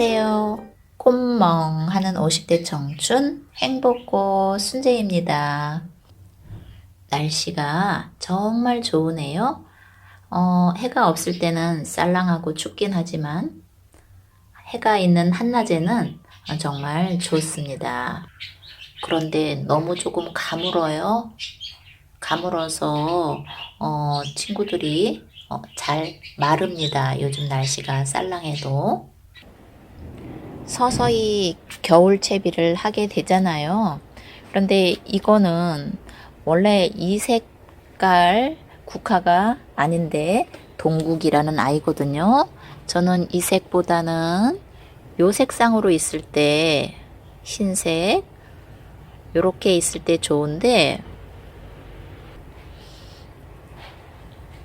안녕하세요. 콧멍 하는 50대 청춘 행복고 순재입니다. 날씨가 정말 좋으네요. 어, 해가 없을 때는 쌀랑하고 춥긴 하지만 해가 있는 한낮에는 정말 좋습니다. 그런데 너무 조금 가물어요. 가물어서 어, 친구들이 어, 잘 마릅니다. 요즘 날씨가 쌀랑해도. 서서히 겨울 채비를 하게 되잖아요. 그런데 이거는 원래 이 색깔 국화가 아닌데 동국이라는 아이거든요. 저는 이 색보다는 요 색상으로 있을 때 흰색 요렇게 있을 때 좋은데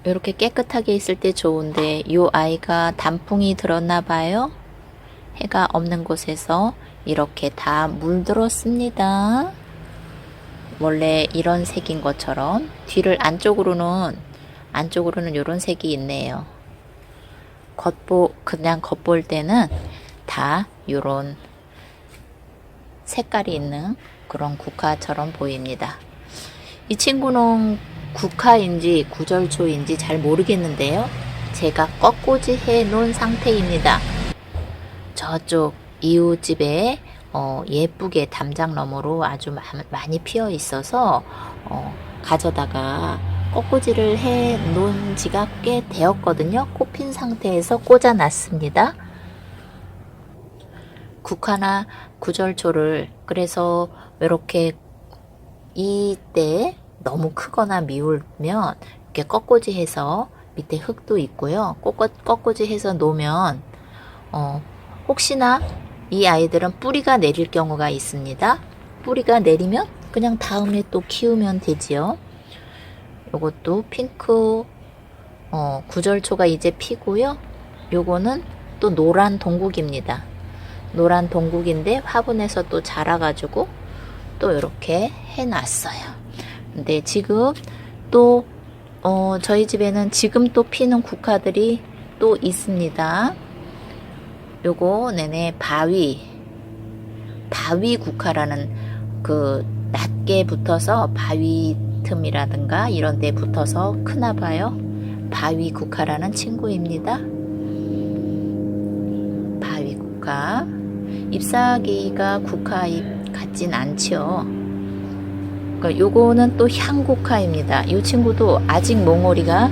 이렇게 깨끗하게 있을 때 좋은데 이 아이가 단풍이 들었나 봐요. 해가 없는 곳에서 이렇게 다 물들었습니다. 원래 이런 색인 것처럼 뒤를 안쪽으로는 안쪽으로는 이런 색이 있네요. 겉보 그냥 겉볼 때는 다 이런 색깔이 있는 그런 국화처럼 보입니다. 이 친구는 국화인지 구절초인지 잘 모르겠는데요. 제가 꺾고지 해 놓은 상태입니다. 저쪽 이웃집에 어, 예쁘게 담장 너머로 아주 마, 많이 피어 있어서 어, 가져다가 꺾고지를 해 놓은 지가 꽤 되었거든요. 꽃핀 상태에서 꽂아 놨습니다. 국화나 구절초를 그래서 이렇게 이때 너무 크거나 미울면 이렇게 꺾고지 해서 밑에 흙도 있고요. 꺾고지 해서 놓으면 어, 혹시나 이 아이들은 뿌리가 내릴 경우가 있습니다. 뿌리가 내리면 그냥 다음에 또 키우면 되지요. 요것도 핑크 어, 구절초가 이제 피고요. 요거는 또 노란 동국입니다. 노란 동국인데 화분에서 또 자라가지고 또 이렇게 해놨어요. 근데 지금 또 어, 저희 집에는 지금 또 피는 국화들이 또 있습니다. 요거 내내 바위 바위 국화라는 그 낮게 붙어서 바위 틈이라든가 이런 데 붙어서 크나 봐요. 바위 국화라는 친구입니다. 바위 국화 잎사귀가 국화잎 같진 않죠. 그러니까 요거는 또 향국화입니다. 이 친구도 아직 몽오리가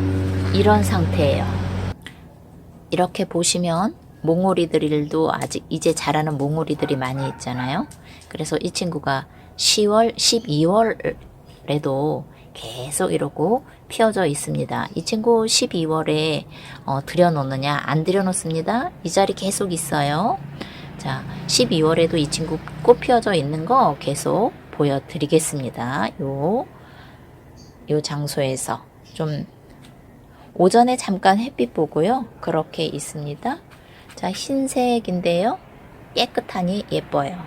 이런 상태예요. 이렇게 보시면 몽오리들도 아직 이제 자라는 몽오리들이 많이 있잖아요. 그래서 이 친구가 10월, 12월에도 계속 이러고 피어져 있습니다. 이 친구 12월에 어, 들여놓느냐? 안 들여놓습니다. 이 자리 계속 있어요. 자, 12월에도 이 친구 꽃 피어져 있는 거 계속 보여드리겠습니다. 요, 요 장소에서 좀 오전에 잠깐 햇빛 보고요. 그렇게 있습니다. 자, 흰색인데요. 깨끗하니 예뻐요.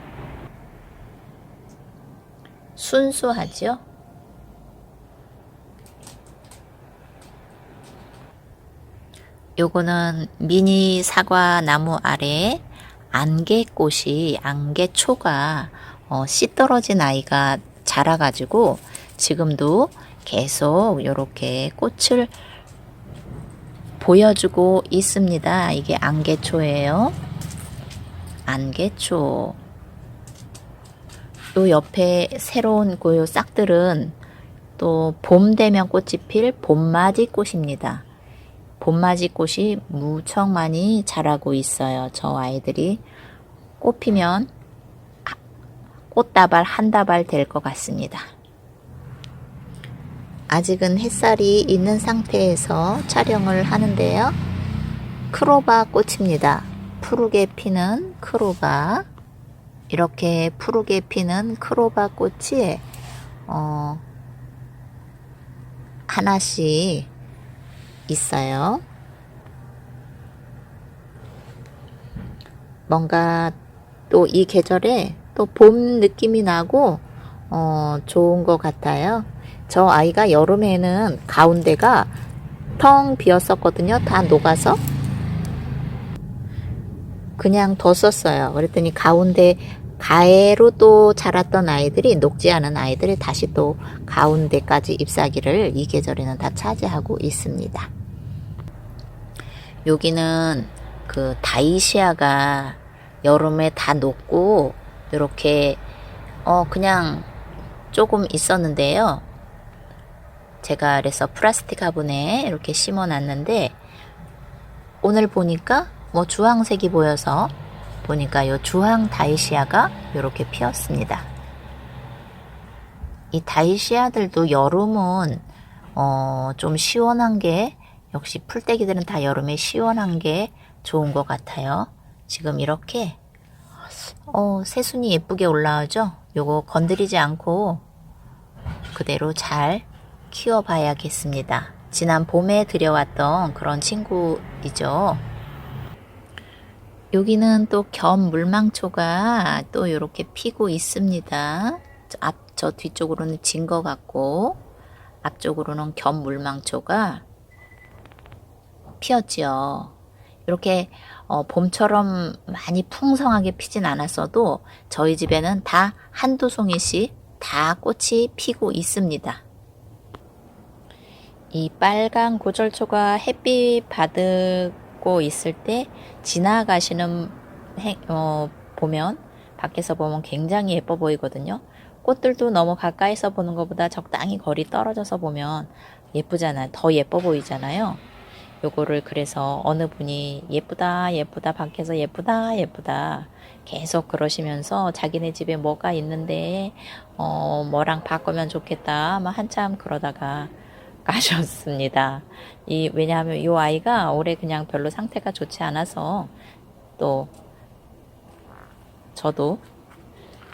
순수하죠? 요거는 미니 사과 나무 아래 안개꽃이 안개초가 어, 씨 떨어진 아이가 자라가지고 지금도 계속 이렇게 꽃을 보여주고 있습니다. 이게 안개초예요. 안개초. 요 옆에 새로운 고요 싹들은 또 봄 되면 꽃이 필 봄맞이 꽃입니다. 봄맞이 꽃이 무척 많이 자라고 있어요. 저 아이들이 꽃 피면 꽃다발 한 다발 될 것 같습니다. 아직은 햇살이 있는 상태에서 촬영을 하는데요. 크로바 꽃입니다. 푸르게 피는 크로바. 이렇게 푸르게 피는 크로바 꽃이 어, 하나씩 있어요. 뭔가 또 이 계절에 또 봄 느낌이 나고 어, 좋은 것 같아요. 저 아이가 여름에는 가운데가 텅 비었었거든요. 다 녹아서. 그냥 뒀었어요. 그랬더니 가운데 가해로 또 자랐던 아이들이 녹지 않은 아이들이 다시 또 가운데까지 잎사귀를 이 계절에는 다 차지하고 있습니다. 여기는 그 다이시아가 여름에 다 녹고 이렇게 어 그냥 조금 있었는데요. 제가 그래서 플라스틱 화분에 이렇게 심어 놨는데 오늘 보니까 뭐 주황색이 보여서 보니까 요 주황 다이시아가 이렇게 피었습니다. 이 다이시아들도 여름은 어, 좀 시원한 게 역시 풀떼기들은 다 여름에 시원한 게 좋은 것 같아요. 지금 이렇게 어, 새순이 예쁘게 올라오죠? 요거 건드리지 않고 그대로 잘 키워봐야겠습니다. 지난 봄에 들여왔던 그런 친구이죠. 여기는 또 겸 물망초가 또 이렇게 피고 있습니다. 저 앞, 저 뒤쪽으로는 진 것 같고, 앞쪽으로는 겸 물망초가 피었지요. 이렇게 어, 봄처럼 많이 풍성하게 피진 않았어도 저희 집에는 다 한두 송이씩 다 꽃이 피고 있습니다. 이 빨간 고절초가 햇빛 받고 있을 때 지나가시는 행, 어, 보면 밖에서 보면 굉장히 예뻐 보이거든요. 꽃들도 너무 가까이서 보는 것보다 적당히 거리 떨어져서 보면 예쁘잖아요. 더 예뻐 보이잖아요. 요거를 그래서 어느 분이 예쁘다 예쁘다 밖에서 예쁘다 예쁘다 계속 그러시면서 자기네 집에 뭐가 있는데 어 뭐랑 바꾸면 좋겠다 막 한참 그러다가 가셨습니다. 이 왜냐하면 이 아이가 올해 그냥 별로 상태가 좋지 않아서 또 저도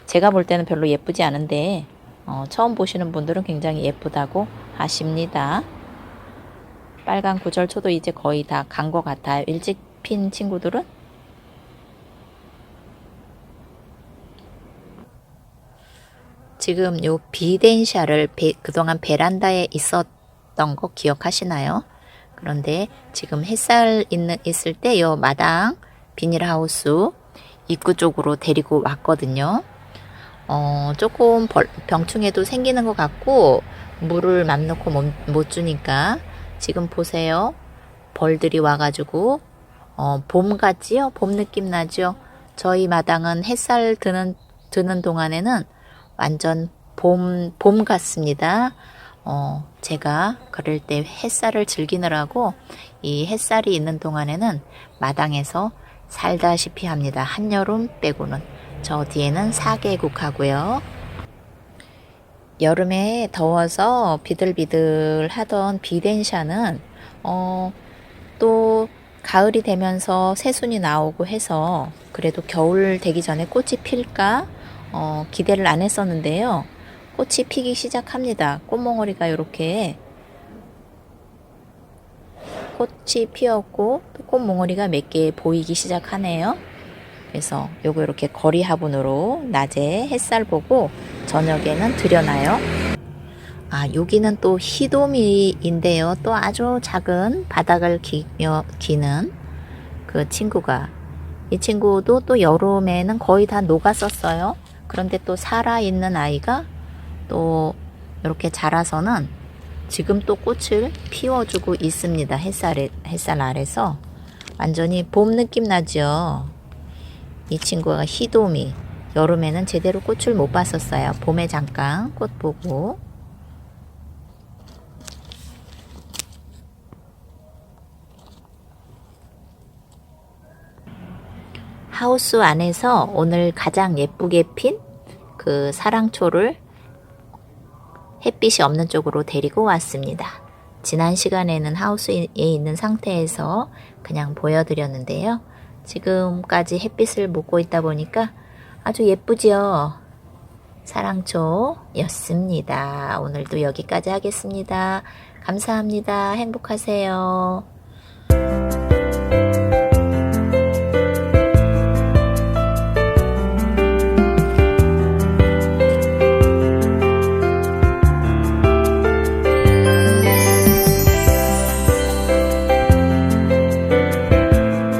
제가 볼 때는 별로 예쁘지 않은데 어, 처음 보시는 분들은 굉장히 예쁘다고 하십니다. 빨간 구절초도 이제 거의 다 간 것 같아요. 일찍 핀 친구들은 지금 요 비덴샤를 베- 그동안 베란다에 있었 던 거 기억하시나요? 그런데 지금 햇살 있는 있을 때 요 마당 비닐하우스 입구 쪽으로 데리고 왔거든요. 어, 조금 벌, 병충해도 생기는 것 같고 물을 맘 놓고 못, 못 주니까 지금 보세요. 벌들이 와가지고 어, 봄 같지요? 봄 느낌 나죠? 저희 마당은 햇살 드는 드는 동안에는 완전 봄, 봄 같습니다. 어, 제가 그럴 때 햇살을 즐기느라고 이 햇살이 있는 동안에는 마당에서 살다시피 합니다. 한여름 빼고는. 저 뒤에는 사계국 하고요. 여름에 더워서 비들비들 하던 비덴샤는 어, 또 가을이 되면서 새순이 나오고 해서 그래도 겨울 되기 전에 꽃이 필까 어, 기대를 안 했었는데요. 꽃이 피기 시작합니다. 꽃몽오리가 이렇게 꽃이 피었고 또 꽃몽오리가 몇 개 보이기 시작하네요. 그래서 요거 이렇게 거리 화분으로 낮에 햇살 보고 저녁에는 들여놔요. 아, 여기는 또 희도미인데요. 또 아주 작은 바닥을 기며, 기는 그 친구가. 이 친구도 또 여름에는 거의 다 녹았었어요. 그런데 또 살아있는 아이가 또 이렇게 자라서는 지금 또 꽃을 피워주고 있습니다. 햇살에, 햇살 아래서. 완전히 봄 느낌 나죠? 이 친구가 희도미. 여름에는 제대로 꽃을 못 봤었어요. 봄에 잠깐 꽃 보고. 하우스 안에서 오늘 가장 예쁘게 핀 그 사랑초를 햇빛이 없는 쪽으로 데리고 왔습니다. 지난 시간에는 하우스에 있는 상태에서 그냥 보여드렸는데요. 지금까지 햇빛을 먹고 있다 보니까 아주 예쁘지요. 사랑초였습니다. 오늘도 여기까지 하겠습니다. 감사합니다. 행복하세요.